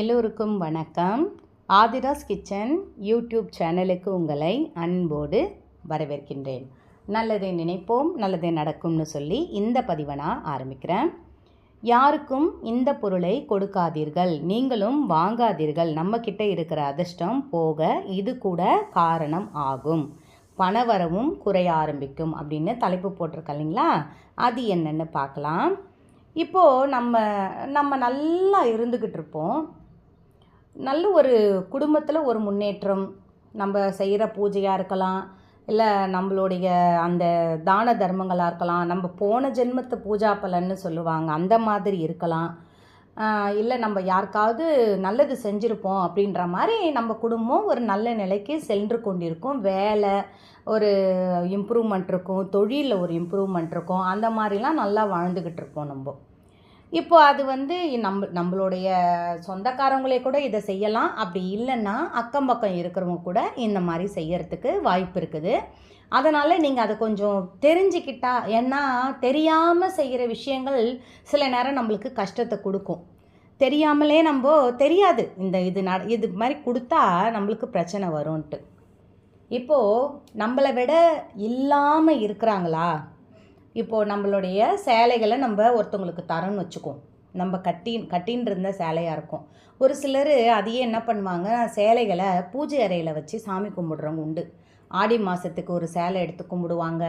எல்லோருக்கும் வணக்கம். Aadhira's kitchen YouTube சேனலுக்கு உங்களை அன்போடு வரவேற்கின்றேன். நல்லதை நினைப்போம் நல்லதே நடக்கும்னு சொல்லி இந்த பதிவை நான் ஆரம்பிக்கிறேன். யாருக்கும் இந்த பொருளை கொடுக்காதீர்கள் நீங்களும் வாங்காதீர்கள் நம்மக்கிட்ட இருக்கிற அதிர்ஷ்டம் போக இது கூட காரணம் ஆகும். பணவரவும் குறைய ஆரம்பிக்கும் அப்படின்னு தலைப்பு போட்டிருக்க இல்லைங்களா? அது என்னென்னு பார்க்கலாம். இப்போது நம்ம நம்ம நல்லா இருந்துக்கிட்டு இருப்போம். நல்ல ஒரு குடும்பத்தில் ஒரு முன்னேற்றம். நம்ம செய்கிற பூஜையாக இருக்கலாம் இல்லை நம்மளுடைய அந்த தான தர்மங்களாக இருக்கலாம் நம்ம போன ஜென்மத்து பூஜா பலன்னு சொல்லுவாங்க. அந்த மாதிரி இருக்கலாம். இல்லை நம்ம யாருக்காவது நல்லது செஞ்சுருப்போம் அப்படின்ற மாதிரி நம்ம குடும்பம் ஒரு நல்ல நிலைக்கு சென்று கொண்டிருக்கும். வேலை ஒரு இம்ப்ரூவ்மெண்ட் இருக்கும். தொழிலில் ஒரு இம்ப்ரூவ்மெண்ட் இருக்கும். அந்த மாதிரிலாம் நல்லா வாழ்ந்துக்கிட்டு இருப்போம் நம்ம. இப்போ அது வந்து நம்ம நம்மளுடைய சொந்தக்காரங்களே கூட இதை செய்யலாம். அப்படி இல்லைன்னா அக்கம் பக்கம் இருக்கிறவங்க கூட இந்த மாதிரி செய்யறதுக்கு வாய்ப்பு இருக்குது. அதனால் நீங்கள் அதை கொஞ்சம் தெரிஞ்சுக்கிட்டா ஏன்னா தெரியாமல் செய்கிற விஷயங்கள் சில நேரம் நம்மளுக்கு கஷ்டத்தை கொடுக்கும். தெரியாமலே நம்ம தெரியாது. இந்த இது ந இது மாதிரி கொடுத்தா நம்மளுக்கு பிரச்சனை வரும்ன்ட்டு. இப்போது நம்மளை விட இல்லாமல் இருக்கிறாங்களா? இப்போது நம்மளுடைய சேலைகளை நம்ம ஒருத்தவங்களுக்கு தரோன்னு வச்சுக்குவோம் நம்ம கட்டி கட்டின்னு இருந்த சேலையாக இருக்கும். ஒரு சிலர் அதையே என்ன பண்ணுவாங்க? சேலைகளை பூஜை அறையில் வச்சு சாமி கும்பிடுறவங்க உண்டு. ஆடி மாதத்துக்கு ஒரு சேலை எடுத்து கும்பிடுவாங்க.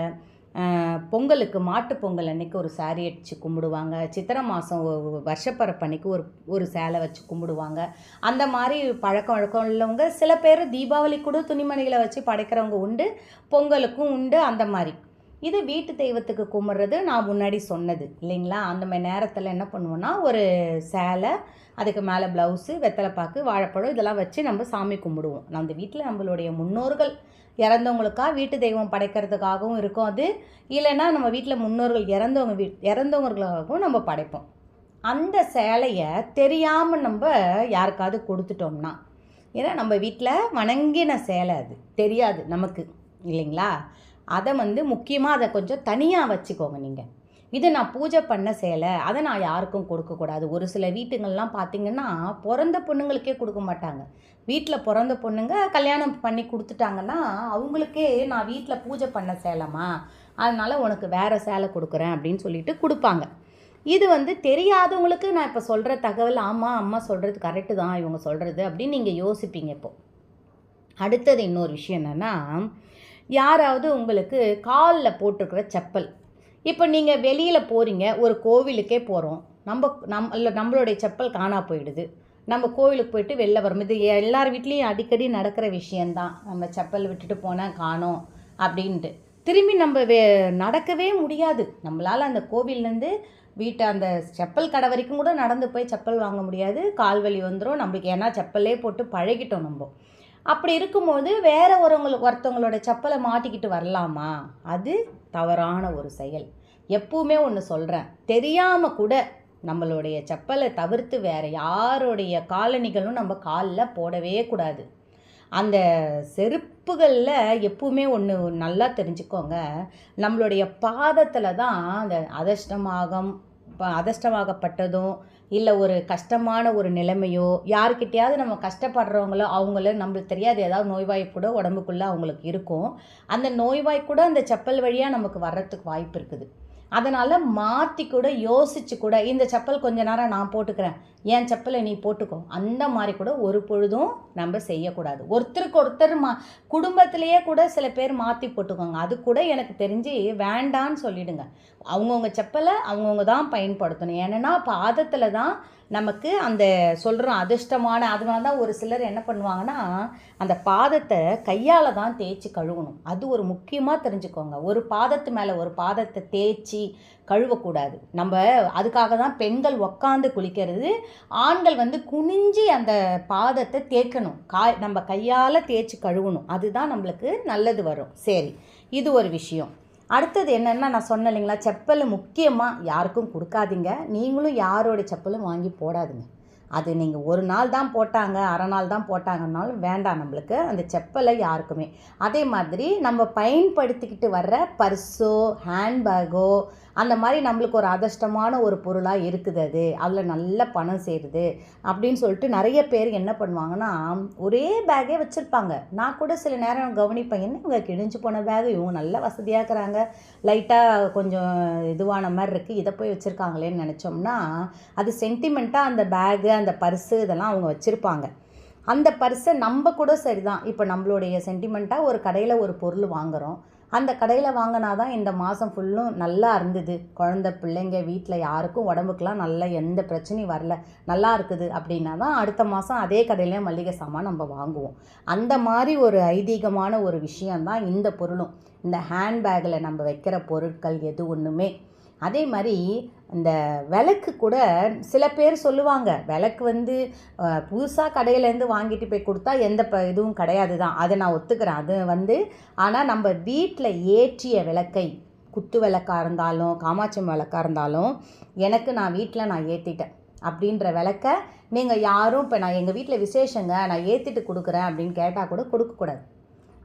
பொங்கலுக்கு மாட்டு பொங்கல் அன்னைக்கு ஒரு சாரி அடித்து கும்பிடுவாங்க. சித்திரை மாதம் வருஷப்பரப்பு அன்னைக்கு ஒரு ஒரு சேலை வச்சு கும்பிடுவாங்க. அந்த மாதிரி பழக்கம் வழக்கம் உள்ளவங்க சில பேர் தீபாவளி கூட துணிமணிகளை வச்சு படைக்கிறவங்க உண்டு. பொங்கலுக்கும் உண்டு. அந்த மாதிரி. இது வீட்டு தெய்வத்துக்கு கும்பிட்றது நான் முன்னாடி சொன்னது இல்லைங்களா? அந்த மாதிரி நேரத்தில் என்ன பண்ணுவோன்னா ஒரு சேலை அதுக்கு மேலே ப்ளவுஸு வெத்தலைப்பாக்கு வாழைப்பழம் இதெல்லாம் வச்சு நம்ம சாமி கும்பிடுவோம். அந்த வீட்டில் நம்மளுடைய முன்னோர்கள் இறந்தவங்களுக்காக வீட்டு தெய்வம் படைக்கிறதுக்காகவும் இருக்கும் அது. இல்லைன்னா நம்ம வீட்டில் முன்னோர்கள் இறந்தவங்க வீ இறந்தவங்களுக்காகவும் நம்ம படைப்போம். அந்த சேலையை தெரியாமல் நம்ம யாருக்காவது கொடுத்துட்டோம்னா ஏன்னா நம்ம வீட்டில் வணங்கின சேலை அது. தெரியாது நமக்கு இல்லைங்களா? அதை வந்து முக்கியமாக அதை கொஞ்சம் தனியாக வச்சுக்கோங்க நீங்கள் இது நான் பூஜை பண்ண சேலை அதை நான் யாருக்கும் கொடுக்கக்கூடாது ஒரு சில வீட்டுங்கள்லாம் பார்த்திங்கன்னா பிறந்த பொண்ணுங்களுக்கே கொடுக்க மாட்டாங்க. வீட்டில் பிறந்த பொண்ணுங்க கல்யாணம் பண்ணி கொடுத்துட்டாங்கன்னா அவங்களுக்கே நான் வீட்டில் பூஜை பண்ண சேலமா அதனால் உனக்கு வேறு சேலை கொடுக்குறேன் அப்படின்னு சொல்லிட்டு கொடுப்பாங்க. இது வந்து தெரியாதவங்களுக்கு நான் இப்போ சொல்கிற தகவல் ஆமாம் அம்மா சொல்கிறது கரெக்டு தான் இவங்க சொல்கிறது அப்படின்னு நீங்கள் யோசிப்பீங்க இப்போது அடுத்தது இன்னொரு விஷயம் என்னென்னா யாராவது உங்களுக்கு காலில் போட்டிருக்கிற செப்பல். இப்போ நீங்கள் வெளியில் போகிறீங்க ஒரு கோவிலுக்கே போகிறோம் நம்ம நம் இல்லை நம்மளுடைய செப்பல் காணா போயிடுது. நம்ம கோவிலுக்கு போயிட்டு வெளில வரும். இது எல்லார் வீட்லேயும் அடிக்கடி நடக்கிற விஷயந்தான் நம்ம செப்பல் விட்டுட்டு போனால் காணோம் அப்படின்ட்டு. திரும்பி நம்ம வே நடக்கவே முடியாது. நம்மளால் அந்த கோவில்லேருந்து வீட்டை அந்த செப்பல் கடை வரைக்கும் கூட நடந்து போய் செப்பல் வாங்க முடியாது. கால் வலி வந்துடும் நம்மளுக்கு ஏன்னா செப்பலே போட்டு பழகிட்டோம் நம்ம. அப்படி இருக்கும்போது வேற ஒருவங்களுக்கு ஒருத்தவங்களோட செப்பலை மாட்டிக்கிட்டு வரலாமா? அது தவறான ஒரு செயல். எப்பவுமே ஒன்று சொல்கிறேன் தெரியாமல் கூட நம்மளுடைய செப்பலை தவிர்த்து வேறு யாருடைய காலணிகளும் நம்ம காலில் போடவே கூடாது. அந்த செருப்புகளில் எப்பவுமே ஒன்று நல்லா தெரிஞ்சுக்கோங்க. நம்மளுடைய பாதத்தில் தான் அந்த அதிர்ஷ்டமாகம் அதிர்ஷ்டமாகப்பட்டதும் இல்லை ஒரு கஷ்டமான ஒரு நிலைமையோ யாருக்கிட்டையாவது நம்ம கஷ்டப்படுறவங்களோ அவங்கள நம்மளுக்கு தெரியாது ஏதாவது நோய்வாய் கூட உடம்புக்குள்ளே அவங்களுக்கு இருக்கும். அந்த நோய்வாய் கூட அந்த செப்பல் வழியாக நமக்கு வர்றதுக்கு வாய்ப்பு இருக்குது. அதனால் மாற்றி கூட யோசித்து கூட இந்த செப்பல் கொஞ்ச நேரம் நான் போட்டுக்கிறேன். என் செப்பலை நீ போட்டுக்கோ. அந்த மாதிரி கூட ஒரு பொழுதும் நம்ம செய்யக்கூடாது. ஒருத்தருக்கு ஒருத்தர் மா குடும்பத்திலேயே கூட சில பேர் மாற்றி போட்டுக்கோங்க. அது கூட எனக்கு தெரிஞ்சு வேண்டான்னு சொல்லிடுங்க. அவங்கவுங்க செப்பலை அவங்கவுங்க தான் பயன்படுத்தணும். ஏன்னா பாதத்தில் தான் நமக்கு அந்த சொல்கிறோம் அதிர்ஷ்டமான அதனால தான் ஒரு சிலர் என்ன பண்ணுவாங்கன்னா அந்த பாதத்தை கையால் தான் தேய்ச்சி கழுவணும். அது ஒரு முக்கியமாக தெரிஞ்சுக்கோங்க. ஒரு பாதத்து மேலே ஒரு பாதத்தை தேய்ச்சி கழுவக்கூடாது. நம்ம அதுக்காக தான் பெண்கள் உக்காந்து குளிக்கிறது. ஆண்கள் வந்து குனிஞ்சி அந்த பாதத்தை தேய்க்கணும். காய் நம்ம கையால் தேய்ச்சி கழுவணும். அதுதான் நம்மளுக்கு நல்லது வரும். சரி இது ஒரு விஷயம். அடுத்தது என்னென்னா நான் சொன்னேன் இல்லைங்களா செப்பல் முக்கியமாக யாருக்கும் கொடுக்காதீங்க. நீங்களும் யாரோடைய செப்பலும் வாங்கி போடாதுங்க. அது நீங்கள் ஒரு நாள் தான் போட்டாங்க அரை நாள் தான் போட்டாங்கன்னாலும் வேண்டாம் நம்மளுக்கு. அந்த செப்பலை யாருக்குமே. அதே மாதிரி நம்ம பயன்படுத்திக்கிட்டு வர்ற பர்ஸோ ஹேண்ட்பேக்கோ அந்த மாதிரி நம்மளுக்கு ஒரு அதிர்ஷ்டமான ஒரு பொருளாக இருக்குது அது. அதில் நல்ல பணம் சேருது அப்படின்னு சொல்லிட்டு நிறைய பேர் என்ன பண்ணுவாங்கன்னா ஒரே பேக்கே வச்சுருப்பாங்க. நான் கூட சில நேரம் கவனிப்பேன் என்ன இவங்க கிழிஞ்சு போன பேக் இவங்க நல்ல வசதியாக இருக்கிறாங்க. லைட்டாக கொஞ்சம் இதுவான மாதிரி இருக்குது இதை போய் வச்சுருக்காங்களேன்னு நினச்சோம்னா அது சென்டிமெண்ட்டாக அந்த பேகு அந்த பர்ஸு இதெல்லாம் அவங்க வச்சுருப்பாங்க. அந்த பர்ஸை நம்ம கூட சரிதான். இப்போ நம்மளுடைய சென்டிமெண்ட்டாக ஒரு கடையில் ஒரு பொருள் வாங்குகிறோம் அந்த கடையில் வாங்கினா தான் இந்த மாதம் ஃபுல்லும் நல்லா இருந்தது. குழந்த பிள்ளைங்க வீட்டில் யாருக்கும் உடம்புக்கெலாம் நல்ல எந்த பிரச்சனையும் வரல. நல்லா இருக்குது அப்படின்னா தான் அடுத்த மாதம் அதே கடையிலே மளிகை சாமான் நம்ம வாங்குவோம். அந்த மாதிரி ஒரு ஐதீகமான ஒரு விஷயந்தான் இந்த பொருளும். இந்த ஹேண்ட்பேக்கில் நம்ம வைக்கிற பொருட்கள் எது ஒன்றுமே அதே மாதிரி இந்த விளக்கு கூட சில பேர் சொல்லுவாங்க. விளக்கு வந்து புதுசாக கடையிலேருந்து வாங்கிட்டு போய் கொடுத்தா எந்த ப இதுவும் கிடையாது தான். அதை நான் ஒத்துக்கிறேன். அது வந்து ஆனால் நம்ம வீட்டில் ஏற்றிய விளக்கை குத்து விளக்காக இருந்தாலும் காமாட்சி விளக்காக இருந்தாலும் எனக்கு நான் வீட்டில் நான் ஏற்றிட்டேன் அப்படின்ற விளக்க நீங்கள் யாரும் இப்போ நான் எங்கள் வீட்டில் விசேஷங்க நான் ஏற்றிட்டு கொடுக்குறேன் அப்படின்னு கேட்டால் கூட கொடுக்கக்கூடாது.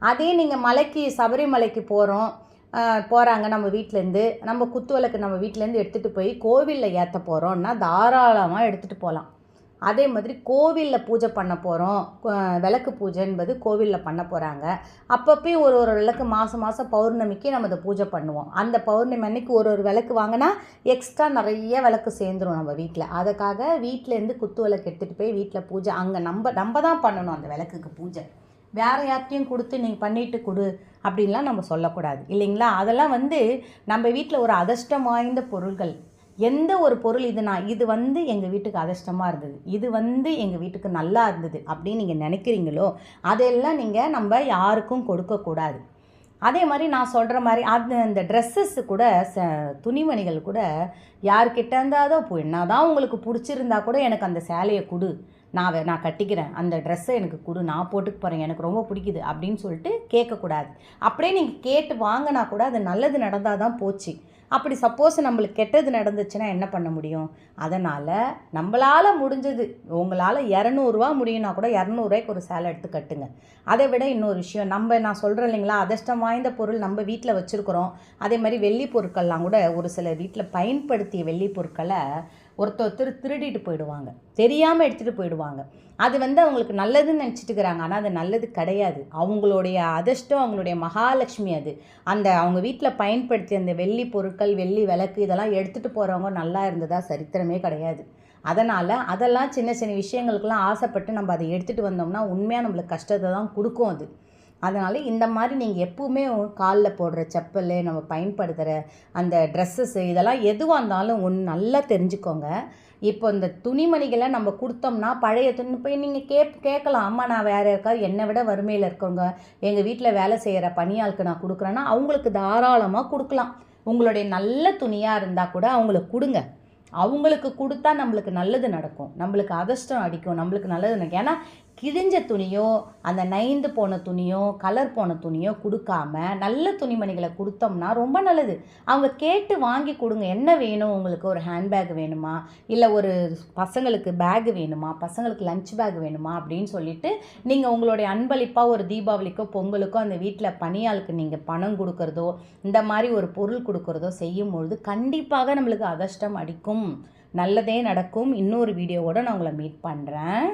அதே நீங்கள் மலைக்கு சபரிமலைக்கு போகிறோம் போகிறாங்க நம்ம வீட்டிலேருந்து நம்ம குத்து விளக்கு நம்ம வீட்டிலேருந்து எடுத்துகிட்டு போய் கோவிலில் ஏற்ற போகிறோன்னா தாராளமாக எடுத்துகிட்டு போகலாம் அதே மாதிரி கோவிலில் பூஜை பண்ண போகிறோம் விளக்கு பூஜை என்பது கோவிலில் பண்ண போகிறாங்க அப்பப்போயும் ஒரு ஒரு விளக்கு மாதம் மாதம் பௌர்ணமிக்கு நம்ம அதை பூஜை பண்ணுவோம். அந்த பௌர்ணமி அன்னைக்கு ஒரு ஒரு விளக்கு வாங்கினா எக்ஸ்ட்ரா நிறைய விளக்கு சேர்ந்துடும் நம்ம வீட்டில் அதுக்காக வீட்டிலேருந்து குத்து விளக்கு எடுத்துகிட்டு போய் வீட்டில் பூஜை அங்கே நம்ம நம்ம தான் பண்ணணும் அந்த விளக்குக்கு பூஜை. வேறு யார்ட்டையும் கொடுத்து நீங்கள் பண்ணிட்டு கொடு அப்படின்லாம் நம்ம சொல்லக்கூடாது. இல்லைங்களா? அதெல்லாம் வந்து நம்ம வீட்டில் ஒரு அதிர்ஷ்டம் வாய்ந்த பொருள்கள். எந்த ஒரு பொருள் இதுனா இது வந்து எங்கள் வீட்டுக்கு அதிர்ஷ்டமாக இருந்தது. இது வந்து எங்கள் வீட்டுக்கு நல்லா இருந்தது அப்படின்னு நீங்கள் நினைக்கிறீங்களோ அதெல்லாம் நீங்கள் நம்ம யாருக்கும் கொடுக்கக்கூடாது. அதே மாதிரி நான் சொல்கிற மாதிரி அது அந்த ட்ரெஸ்ஸஸ் கூட ச துணிமணிகள் கூட யார்கிட்ட இருந்தாதோ இப்போ என்ன தான் உங்களுக்கு பிடிச்சிருந்தா கூட எனக்கு அந்த சேலையை கொடு. நான் நான் கட்டிக்கிறேன். அந்த ட்ரெஸ்ஸை எனக்கு கொடு. நான் போட்டுக்கு போகிறேன் எனக்கு ரொம்ப பிடிக்குது. அப்படின்னு சொல்லிட்டு கேட்கக்கூடாது. அப்படியே நீங்கள் கேட்டு வாங்கினா கூட அது நல்லது நடந்தால் தான் போச்சு. அப்படி சப்போஸ் நம்மளுக்கு கெட்டது நடந்துச்சுன்னா என்ன பண்ண முடியும்? அதனால் நம்மளால் முடிஞ்சது உங்களால் இரநூறுவா முடியும்னா கூட இரநூறுவாய்க்கு ஒரு சேலை எடுத்து கட்டுங்க. அதை விட இன்னொரு விஷயம் நம்ம நான் சொல்கிறேன் இல்லைங்களா அதிர்ஷ்டம் வாய்ந்த பொருள் நம்ம வீட்டில் வச்சுருக்குறோம். அதே மாதிரி வெள்ளி பொருட்கள்லாம் கூட ஒரு சில வீட்டில் பயன்படுத்திய வெள்ளி பொருட்களை ஒருத்தர் ஒருத்தர் திருடிட்டு போயிடுவாங்க. தெரியாமல் எடுத்துகிட்டு போயிடுவாங்க. அது வந்து அவங்களுக்கு நல்லதுன்னு நினச்சிட்டுக்கிறாங்க ஆனால் அது நல்லது கிடையாது. அவங்களுடைய அதிர்ஷ்டம் அவங்களுடைய மகாலட்சுமி அது. அந்த அவங்க வீட்டில் பயன்படுத்தி அந்த வெள்ளி பொருட்கள் வெள்ளி விளக்கு இதெல்லாம் எடுத்துகிட்டு போகிறவங்க நல்லா இருந்ததா? சரித்திரமே கிடையாது. அதனால் அதெல்லாம் சின்ன சின்ன விஷயங்களுக்கெல்லாம் ஆசைப்பட்டு நம்ம அதை எடுத்துகிட்டு வந்தோம்னா உண்மையாக நம்மளுக்கு கஷ்டத்தை தான் கொடுக்கும் அது. அதனால் இந்த மாதிரி நீங்கள் எப்பவுமே காலில் போடுற செப்பல் நம்ம பயன்படுத்துகிற அந்த ட்ரெஸ்ஸஸ்ஸு இதெல்லாம் எதுவாக இருந்தாலும் ஒன்று நல்லா தெரிஞ்சுக்கோங்க. இப்போ இந்த துணிமணிகளை நம்ம கொடுத்தோம்னா பழைய துணி போய் நீங்கள் கேப் கேட்கலாம். அம்மா நான் வேறு யாருக்காவது என்னை விட வறுமையில் இருக்கவங்க எங்கள் வீட்டில் வேலை செய்கிற பணியாளுக்கு நான் கொடுக்குறேன்னா அவங்களுக்கு தாராளமாக கொடுக்கலாம். உங்களுடைய நல்ல துணியாக இருந்தால் கூட அவங்களுக்கு கொடுங்க. அவங்களுக்கு கொடுத்தா நம்மளுக்கு நல்லது நடக்கும். நம்மளுக்கு அதிர்ஷ்டம் அடிக்கும். நம்மளுக்கு நல்லது நடக்கும். ஏன்னா கிழிஞ்ச துணியோ அந்த நைந்து போன துணியோ கலர் போன துணியோ கொடுக்காம நல்ல துணிமணிகளை கொடுத்தோம்னா ரொம்ப நல்லது. அவங்க கேட்டு வாங்கி கொடுங்க. என்ன வேணும்? உங்களுக்கு ஒரு ஹேண்ட்பேக் வேணுமா? இல்லை ஒரு பசங்களுக்கு பேக் வேணுமா? பசங்களுக்கு லஞ்ச் பேக் வேணுமா? அப்படின்னு சொல்லிட்டு நீங்கள் உங்களுடைய அன்பளிப்பாக ஒரு தீபாவளிக்கோ பொங்கலுக்கோ அந்த வீட்டில் பணியாளுக்கு நீங்கள் பணம் கொடுக்குறதோ இந்த மாதிரி ஒரு பொருள் கொடுக்குறதோ செய்யும் பொழுது கண்டிப்பாக நம்மளுக்கு அதிர்ஷ்டம் அடிக்கும். நல்லதே நடக்கும். இன்னொரு வீடியோவோடு நான் உங்களை மீட் பண்ணுறேன்